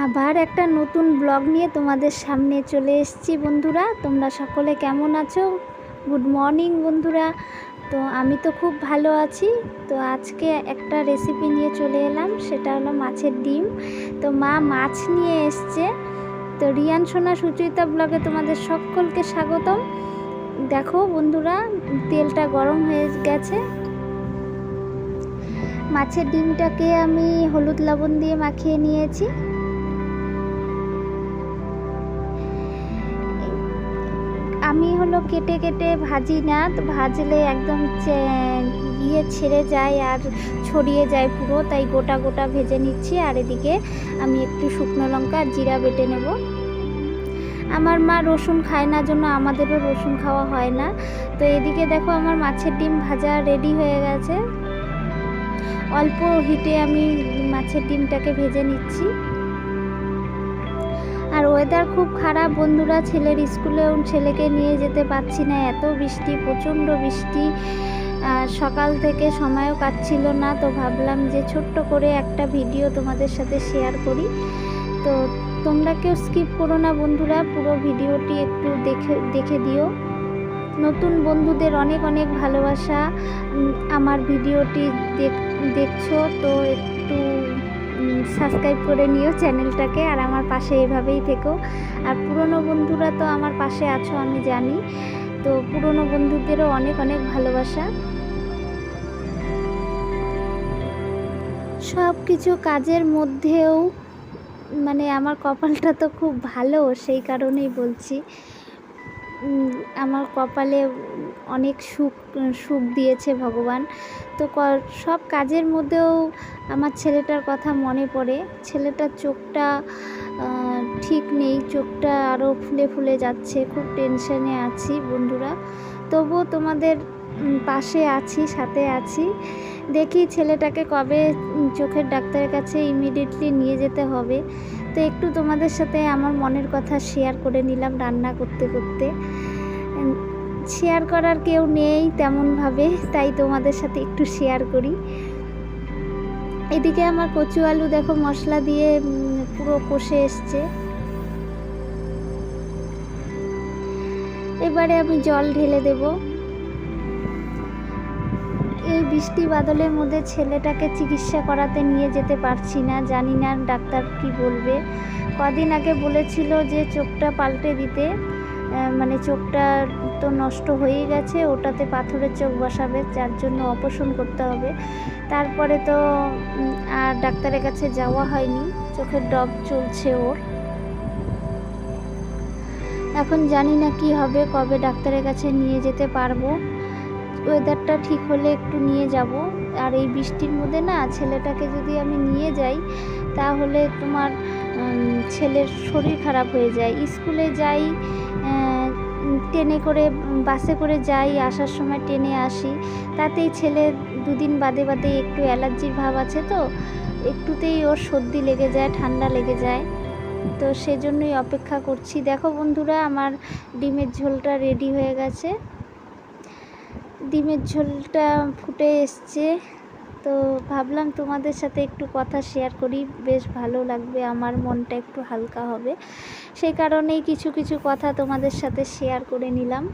আবার একটা নতুন ব্লগ নিয়ে তোমাদের সামনে চলে এসেছি বন্ধুরা। তোমরা সকলে কেমন আছো? গুড মর্নিং বন্ধুরা। তো আমি তো খুব ভালো আছি। তো আজকে একটা রেসিপি নিয়ে চলে এলাম, সেটা হলো মাছের ডিম। তো মা মাছ নিয়ে এসছে। তো রিয়ান, সোনা, সুচরিতা ব্লগে তোমাদের সকলকে স্বাগতম। দেখো বন্ধুরা, তেলটা গরম হয়ে গেছে। মাছের ডিমটাকে আমি হলুদ লবণ দিয়ে মাখিয়ে নিয়েছি। আমি হলো কেটে কেটে ভাজি না, তো ভাজলে একদম ইয়ে ছেড়ে যায় আর ছড়িয়ে যায় পুরো, তাই গোটা গোটা ভেজে নিচ্ছি। আর এদিকে আমি একটু শুকনো লঙ্কা আর জিরা বেটে নেব। আমার মা রসুন খায় না, জন্য আমাদেরও রসুন খাওয়া হয় না। তো এদিকে দেখো আমার মাছের ডিম ভাজা রেডি হয়ে গেছে। অল্প হিটে আমি মাছের ডিমটাকে ভেজে নিচ্ছি। আর ওয়েদার খুব খারাপ। বন্ধুরা, ছেলের স্কুলেও ছেলেকে নিয়ে যেতে পারছি না। এত বৃষ্টি, প্রচণ্ড বৃষ্টি। সকাল থেকে সময়ও কাটছিল না। তো ভাবলাম যে ছোট্ট করে একটা ভিডিও তোমাদের সাথে শেয়ার করি। তো তোমরা কেউ স্কিপ করো না বন্ধুরা। পুরো ভিডিওটি একটু দেখে দেখে দিও। নতুন বন্ধুদের অনেক অনেক ভালোবাসা। আমার ভিডিওটি দেখ, দেখছ। তো সাবস্ক্রাইব করে নিও চ্যানেলটাকে আর আমার পাশে এভাবেই থেকো। আর পুরনো বন্ধুরা তো আমার পাশে আছো আমি জানি। তো পুরনো বন্ধুদেরও অনেক অনেক ভালোবাসা। সব কিছু কাজের মধ্যেও মানে আমার কপালটা তো খুব ভালো, সেই কারণেই বলছি। আমার কপালে অনেক সুখ সুখ দিয়েছে ভগবান। তো সব কাজের মধ্যেও আমার ছেলেটার কথা মনে পড়ে। ছেলেটার চোখটা ঠিক নেই। চোখটা আরও ফুলে ফুলে যাচ্ছে। খুব টেনশনে আছি বন্ধুরা। তবুও তোমাদের পাশে আছি, সাথে আছি। দেখি ছেলেটাকে কবে চোখের ডাক্তারের কাছে ইমিডিয়েটলি নিয়ে যেতে হবে। তো একটু তোমাদের সাথে আমার মনের কথা শেয়ার করে নিলাম রান্না করতে করতে। শেয়ার করার কেউ নেই তেমনভাবে, তাই তোমাদের সাথে একটু শেয়ার করি। এদিকে আমার কচু আলু দেখো মশলা দিয়ে পুরো কষে এসছে। এবারে আমি জল ঢেলে দেব। এই বৃষ্টি বাদলের মধ্যে ছেলেটাকে চিকিৎসা করাতে নিয়ে যেতে পারছি না, জানি না ডাক্তার কি বলবে। কদিন আগে বলেছিল যে চোখটা পাল্টে দিতে মানে চোখটা তো নষ্ট হয়েই গেছে, ওটাতে পাথরের চোখ বসাবে, যার জন্য অপারেশন করতে হবে। তারপরে তো আর ডাক্তারের কাছে যাওয়া হয়নি, চোখের ডব চলছে ওর। এখন জানি না কি হবে, কবে ডাক্তারের কাছে নিয়ে যেতে পারব। ওয়েদারটা ঠিক হলে একটু নিয়ে যাব। আর এই বৃষ্টির মধ্যে না, ছেলেটাকে যদি আমি নিয়ে যাই, তাহলে তোমার ছেলের শরীর খারাপ হয়ে যায়। স্কুলে যাই ট্রেনে করে, বাসে করে যাই, আসার সময় ট্রেনে আসি। তাতেই ছেলে দুদিন বাদে বাদে একটু অ্যালার্জির ভাব আছে তো, একটুতেই ওর সর্দি লেগে যায়, ঠান্ডা লেগে যায়। তো সেজন্যই অপেক্ষা করছি। দেখো বন্ধুরা, আমার ডিমের ঝোলটা রেডি হয়ে গেছে। ডিমের ঝোলটা ফুটে এসছে। তো ভাবলাম তোমাদের সাথে একটু কথা শেয়ার করি। বেশ ভালো লাগবে, আমার মনটা একটু হালকা হবে। সেই কারণেই কিছু কিছু কথা তোমাদের সাথে শেয়ার করে নিলাম।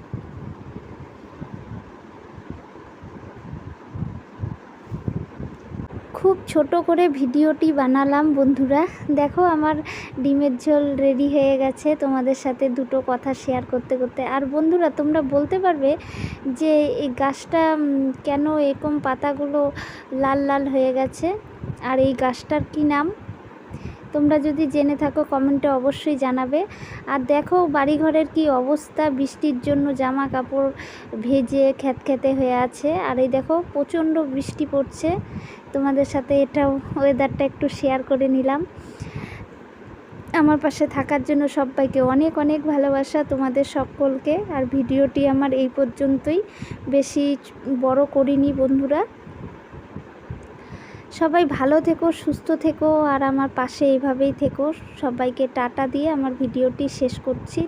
খুব ছোট করে ভিডিওটি বানালাম, বন্ধুরা। দেখো, আমার ডিমের ঝোল রেডি হয়ে গেছে। তোমাদের সাথে দুটো কথা শেয়ার করতে করতে। আর বন্ধুরা, তোমরা বলতে পারবে যে এই গাছটা কেন এরকম পাতাগুলো লাল লাল হয়ে গেছে? আর এই গাছটার কি নাম? তোমরা যদি জেনে থাকো, কমেন্টে অবশ্যই জানাবে। আর দেখো, বাড়িঘরের কি অবস্থা? বৃষ্টির জন্য জামা কাপড় ভেজে খ্যাতখ্যাতে হয়ে আছে। আর এই দেখো, প্রচণ্ড বৃষ্টি পড়ছে। তোমাদের সাথে এটাও ওয়েদারটা একটু শেয়ার করে নিলাম। আমার পাশে থাকার জন্য সবাইকে অনেক অনেক ভালোবাসা তোমাদের সকলকে। আর ভিডিওটি আমার এই পর্যন্তই। বেশি বড় করিনি বন্ধুরা। সবাই ভালো থেকো, সুস্থ থেকো, আর আমার পাশে এইভাবেই থেকো। সবাইকে টাটা দিয়ে আমার ভিডিওটি শেষ করছি।